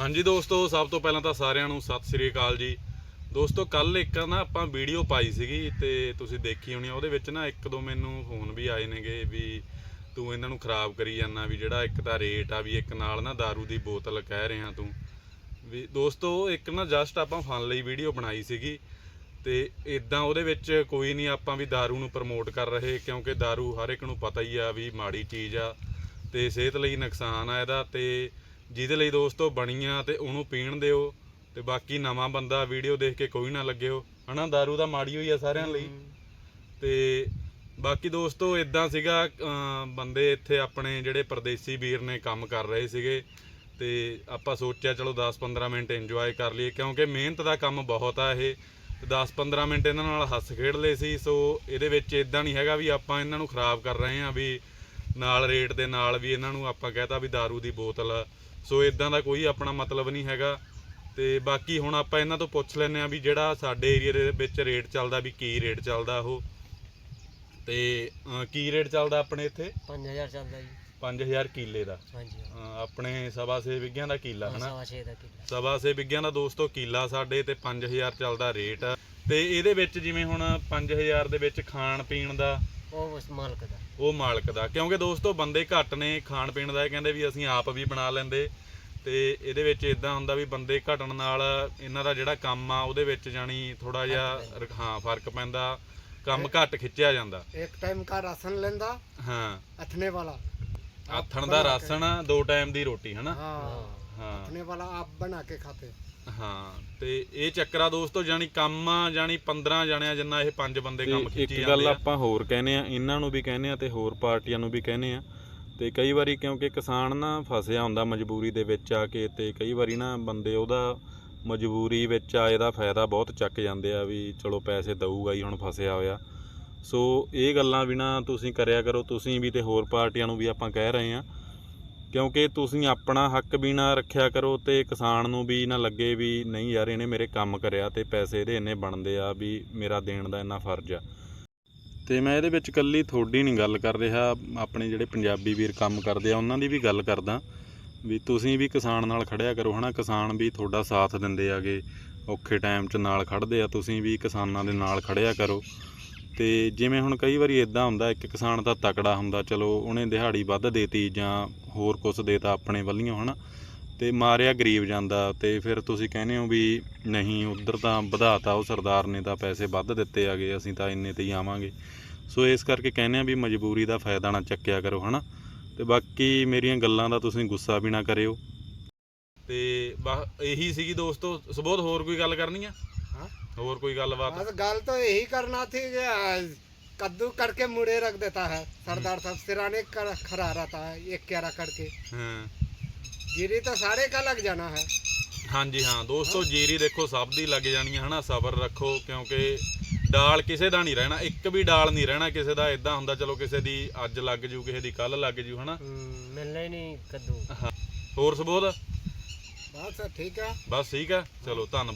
ਹਾਂਜੀ ਦੋਸਤੋ ਸਭ ਤੋਂ ਪਹਿਲਾਂ ਤਾਂ ਸਾਰਿਆਂ ਨੂੰ ਸਤਿ ਸ੍ਰੀ ਅਕਾਲ ਜੀ ਦੋਸਤੋ ਕੱਲ ਇੱਕ ਨਾ ਆਪਾਂ ਵੀਡੀਓ ਪਾਈ ਸੀਗੀ ਤੇ ਤੁਸੀਂ ਦੇਖੀ ਹੋਣੀ ਆ ਉਹਦੇ ਵਿੱਚ ਨਾ ਇੱਕ ਦੋ ਮੈਨੂੰ ਫੋਨ ਵੀ ਆਏ ਨੇਗੇ ਵੀ ਤੂੰ ਇਹਨਾਂ ਨੂੰ ਖਰਾਬ ਕਰੀ ਜਾਂਦਾ ਵੀ ਜਿਹੜਾ ਇੱਕ ਤਾਂ ਰੇਟ ਆ ਵੀ ਇੱਕ ਨਾਲ ਨਾ दारू ਦੀ ਬੋਤਲ ਕਹਿ ਰਿਹਾ ਤੂੰ ਵੀ ਦੋਸਤੋ ਇੱਕ ਨਾ ਜਸਟ ਆਪਾਂ ਫਨ ਲਈ ਵੀਡੀਓ ਬਣਾਈ ਸੀਗੀ ਤੇ ਇਦਾਂ ਉਹਦੇ ਵਿੱਚ ਕੋਈ ਨਹੀਂ ਆਪਾਂ ਵੀ दारू ਨੂੰ ਪ੍ਰਮੋਟ ਕਰ ਰਹੇ ਕਿਉਂਕਿ दारू ਹਰ ਇੱਕ ਨੂੰ ਪਤਾ ਹੀ ਆ ਵੀ ਮਾੜੀ ਚੀਜ਼ ਆ ਤੇ ਸਿਹਤ ਲਈ ਨੁਕਸਾਨ ਆ ਇਹਦਾ ਤੇ ਜਿਹਦੇ ਲਈ ਦੋਸਤੋ ਬਣੀਆਂ ਤੇ ਉਹਨੂੰ ਪੀਣ ਦਿਓ ਤੇ ਬਾਕੀ ਨਵਾਂ ਬੰਦਾ ਵੀਡੀਓ ਦੇਖ ਕੇ ਕੋਈ ਨਾ ਲੱਗਿਓ ਹਨਾ दारू ਦਾ ਮਾੜੀ ਹੋਈ ਆ ਸਾਰਿਆਂ ਲਈ। ਤੇ ਬਾਕੀ ਦੋਸਤੋ ਇਦਾਂ ਸੀਗਾ ਬੰਦੇ ਇੱਥੇ ਆਪਣੇ ਜਿਹੜੇ ਪਰਦੇਸੀ ਵੀਰ ਨੇ ਕੰਮ ਕਰ ਰਹੇ ਸੀਗੇ ਤੇ ਆਪਾਂ ਸੋਚਿਆ ਚਲੋ 10-15 ਮਿੰਟ ਇੰਜੋਏ ਕਰ ਲਈਏ, ਕਿਉਂਕਿ ਮਿਹਨਤ ਦਾ ਕੰਮ ਬਹੁਤ ਆ ਇਹ। ਤੇ 10-15 ਮਿੰਟ ਇਹਨਾਂ ਨਾਲ ਹੱਸ ਖੇਡ ਲਏ ਸੀ, ਸੋ ਇਹਦੇ ਵਿੱਚ ਇਦਾਂ ਨਹੀਂ ਹੈਗਾ ਵੀ ਆਪਾਂ ਇਹਨਾਂ ਨੂੰ ਖਰਾਬ ਕਰ ਰਹੇ ਹਾਂ ਵੀ ਨਾਲ ਰੇਟ ਦੇ ਨਾਲ ਵੀ ਇਹਨਾਂ ਨੂੰ ਆਪਾਂ ਕਹਤਾ ਵੀ दारू ਦੀ ਬੋਤਲ। ਸੋ ਇਦਾਂ ਦਾ ਕੋਈ ਆਪਣਾ ਮਤਲਬ ਨਹੀਂ ਹੈਗਾ। ਤੇ ਬਾਕੀ ਹੁਣ ਆਪਾਂ ਇਹਨਾਂ ਤੋਂ ਪੁੱਛ ਲੈਂਦੇ ਆ ਵੀ ਜਿਹੜਾ ਸਾਡੇ ਏਰੀਆ ਦੇ ਵਿੱਚ ਰੇਟ ਚੱਲਦਾ ਵੀ ਕੀ ਰੇਟ ਚੱਲਦਾ ਉਹ। ਤੇ ਕੀ ਰੇਟ ਚੱਲਦਾ ਆਪਣੇ ਇੱਥੇ? 5000 ਚੱਲਦਾ ਜੀ। 5000 ਕਿੱਲੇ ਦਾ। ਹਾਂਜੀ। ਆਪਣੇ ਸਵਾ ਸੇ ਵਿਗਿਆਂ ਦਾ ਕਿੱਲਾ ਹਨਾ? ਸਵਾ ਛੇ ਦਾ ਕਿੱਲਾ। ਸਵਾ ਸੇ ਵਿਗਿਆਂ ਦਾ ਦੋਸਤੋ ਕਿੱਲਾ ਸਾਡੇ ਤੇ 5000 ਚੱਲਦਾ ਰੇਟ। ਤੇ ਇਹਦੇ ਵਿੱਚ ਜਿਵੇਂ ਹੁਣ 5000 ਦੇ ਵਿੱਚ ਖਾਣ ਪੀਣ ਦਾ ਉਹ ਮਾਲਕ ਦਾ। ਕਿਉਂਕਿ ਦੋਸਤੋ ਬੰਦੇ ਘੱਟ ਨੇ ਖਾਣ ਪੀਣ ਦਾ ਇਹ ਕਹਿੰਦੇ ਵੀ ਅਸੀਂ ਆਪ ਵੀ ਬਣਾ ਲੈਂਦੇ। ਤੇ ਇਹਦੇ ਵਿੱਚ ਇਦਾਂ ਹੁੰਦਾ ਵੀ ਬੰਦੇ ਘਟਣ ਨਾਲ ਇਹਨਾਂ ਦਾ ਜਿਹੜਾ ਕੰਮ ਆ ਉਹਦੇ ਵਿੱਚ ਜਾਨੀ ਥੋੜਾ ਜਿਹਾ ਹਾਂ ਫ਼ਰਕ ਪੈਂਦਾ। ਕੰਮ ਘੱਟ ਖਿੱਚਿਆ ਜਾਂਦਾ। ਇੱਕ ਟਾਈਮ ਦਾ ਰਾਸ਼ਨ ਲੈਂਦਾ ਹਾਂ। ਅਥਨੇ ਵਾਲਾ। ਆਥਣ ਦਾ ਰਾਸ਼ਨ ਦੋ ਟਾਈਮ ਦੀ ਰੋਟੀ ਹਨਾ? ਹਾਂ। ਹਾਂ अथने वाला आप बना के खाते ਹਾਂ ਤੇ ਇਹ ਚੱਕਰਾ ਦੋਸਤੋ ਜਾਨੀ ਕੰਮ ਆ ਜਾਨੀ 15 ਜਣਿਆਂ ਜਿੰਨਾ ਇਹ ਪੰਜ ਬੰਦੇ ਕੰਮ ਖਿੱਚੀ ਜਾਂਦੇ ਇੱਕ ਗੱਲ ਆ ਆਪਾਂ ਹੋਰ ਕਹਿੰਦੇ ਆ ਇਹਨਾਂ ਨੂੰ ਵੀ ਕਹਿੰਦੇ ਆ ਤੇ ਹੋਰ ਪਾਰਟੀਆਂ ਨੂੰ ਵੀ ਕਹਿੰਦੇ ਆ ਤੇ ਕਈ ਵਾਰੀ ਕਿਉਂਕਿ ਕਿਸਾਨ ਨਾ ਫਸਿਆ ਹੁੰਦਾ ਮਜਬੂਰੀ ਦੇ ਵਿੱਚ ਆ ਕੇ ਤੇ ਕਈ ਵਾਰੀ ਨਾ ਬੰਦੇ ਉਹਦਾ ਮਜਬੂਰੀ ਵਿੱਚ ਆ ਇਹਦਾ ਫਾਇਦਾ ਬਹੁਤ ਚੱਕ ਜਾਂਦੇ ਆ ਵੀ ਚਲੋ ਪੈਸੇ ਦਊਗਾ ਹੀ ਹੁਣ ਫਸਿਆ ਹੋਇਆ ਸੋ ਇਹ ਗੱਲਾਂ ਵੀ ਨਾ ਤੁਸੀਂ ਕਰਿਆ ਕਰੋ ਤੁਸੀਂ ਵੀ ਤੇ ਹੋਰ ਪਾਰਟੀਆਂ ਨੂੰ ਵੀ ਆਪਾਂ ਕਹਿ ਰਹੇ ਆ ਕਿਉਂਕਿ ਤੁਸੀਂ ਆਪਣਾ ਹੱਕ ਵੀ ਨਾ ਰੱਖਿਆ ਕਰੋ ਤੇ ਕਿਸਾਨ ਨੂੰ ਵੀ ਨਾ ਲੱਗੇ ਵੀ ਨਹੀਂ ਯਾਰ ਇਹਨੇ ਮੇਰੇ ਕੰਮ ਕਰਿਆ ਤੇ ਪੈਸੇ ਇਹਦੇ ਇੰਨੇ ਬਣਦੇ ਆ ਵੀ ਮੇਰਾ ਦੇਣ ਦਾ ਇੰਨਾ ਫਰਜ਼ ਆ। ਤੇ ਮੈਂ ਇਹਦੇ ਵਿੱਚ ਕੱਲੀ ਤੁਹਾਡੀ ਨਹੀਂ ਗੱਲ ਕਰ ਰਿਹਾ, ਆਪਣੇ ਜਿਹੜੇ ਪੰਜਾਬੀ ਵੀਰ ਕੰਮ ਕਰਦੇ ਆ, ਉਹਨਾਂ ਦੀ ਵੀ ਗੱਲ ਕਰਦਾ ਵੀ ਤੁਸੀਂ ਵੀ ਕਿਸਾਨ ਨਾਲ ਖੜਿਆ ਕਰੋ ਹਨਾ, ਕਿਸਾਨ ਵੀ ਤੁਹਾਡਾ ਸਾਥ ਦਿੰਦੇ ਆਗੇ, ਔਖੇ ਟਾਈਮ 'ਚ ਨਾਲ ਖੜਦੇ ਆ, ਤੁਸੀਂ ਵੀ ਕਿਸਾਨਾਂ ਦੇ ਨਾਲ ਖੜਿਆ ਕਰੋ। ਤੇ ਜਿਵੇਂ ਹੁਣ ਕਈ ਵਾਰੀ ਇਦਾਂ ਹੁੰਦਾ, ਇੱਕ ਕਿਸਾਨ ਤਾਂ ਤਕੜਾ ਹੁੰਦਾ, ਚਲੋ ਉਹਨੇ ਦਿਹਾੜੀ ਵੱਧ ਦੇਤੀ ਜਾਂ ਹੋਰ ਕੁਝ ਦੇਤਾ ਆਪਣੇ ਵੱਲੋਂ, ਹਨਾ? ਤੇ ਮਾਰਿਆ ਗਰੀਬ ਜਾਂਦਾ ਤੇ ਫਿਰ ਤੁਸੀਂ ਕਹਿੰਦੇ ਹੋ ਵੀ ਨਹੀਂ, ਉਧਰ ਤਾਂ ਵਧਾਤਾ ਉਹ ਸਰਦਾਰ ਨੇ ਤਾਂ ਪੈਸੇ ਵੱਧ ਦਿੱਤੇ ਆਗੇ ਅਸੀਂ ਤਾਂ ਇੰਨੇ ਤੇ ਹੀ ਆਵਾਂਗੇ। ਸੋ ਇਸ ਕਰਕੇ ਕਹਿੰਦੇ ਆ ਵੀ ਮਜਬੂਰੀ ਦਾ ਫਾਇਦਾ ਨਾ ਚੱਕਿਆ ਕਰੋ, ਹਨਾ? ਤੇ ਬਾਕੀ ਮੇਰੀਆਂ ਗੱਲਾਂ ਦਾ ਤੁਸੀਂ ਗੁੱਸਾ ਵੀ ਨਾ ਕਰਿਓ। ਤੇ ਬਸ ਇਹੀ ਸੀਗੀ ਦੋਸਤੋ, ਸਬੋਧ ਹੋਰ ਕੋਈ ਗੱਲ ਕਰਨੀ ਆ? ਹੋਰ ਕੋਈ ਗੱਲਬਾਤ बस गल तो यही करना थी कि आ, कद्दू करके मुड़े रख देता है सरदार साहब सिराने कर खड़ा रहता है एक क्यारा करके ਹਾਂ जीरी तो सारे का लग जाना है ਹਾਂਜੀ ਹਾਂ ਦੋਸਤੋ ਜੀਰੀ ਦੇਖੋ ਸਭ ਦੀ ਲੱਗ ਜਾਣੀ ਹੈ ਹਨਾ ਸਬਰ ਰੱਖੋ ਕਿਉਂਕਿ ਡਾਲ ਕਿਸੇ ਦਾ ਨਹੀਂ ਰਹਿਣਾ ਇੱਕ ਵੀ ਡਾਲ ਨਹੀਂ ਰਹਿਣਾ ਕਿਸੇ ਦਾ ਇਦਾਂ ਹੁੰਦਾ ਚਲੋ ਕਿਸੇ ਦੀ ਅੱਜ ਲੱਗ ਜੂ ਕਿਸੇ ਦੀ ਕੱਲ ਲੱਗ ਜੂ ਹਨਾ ਹਮ, ਮਿਲਣਾ ਹੀ ਨਹੀਂ ਕੱਦੂ ਹੋਰ ਸਬੋਧ बस ठीक है ਬਸ ਠੀਕ ਆ ਚਲੋ ਧੰਨਵਾਦ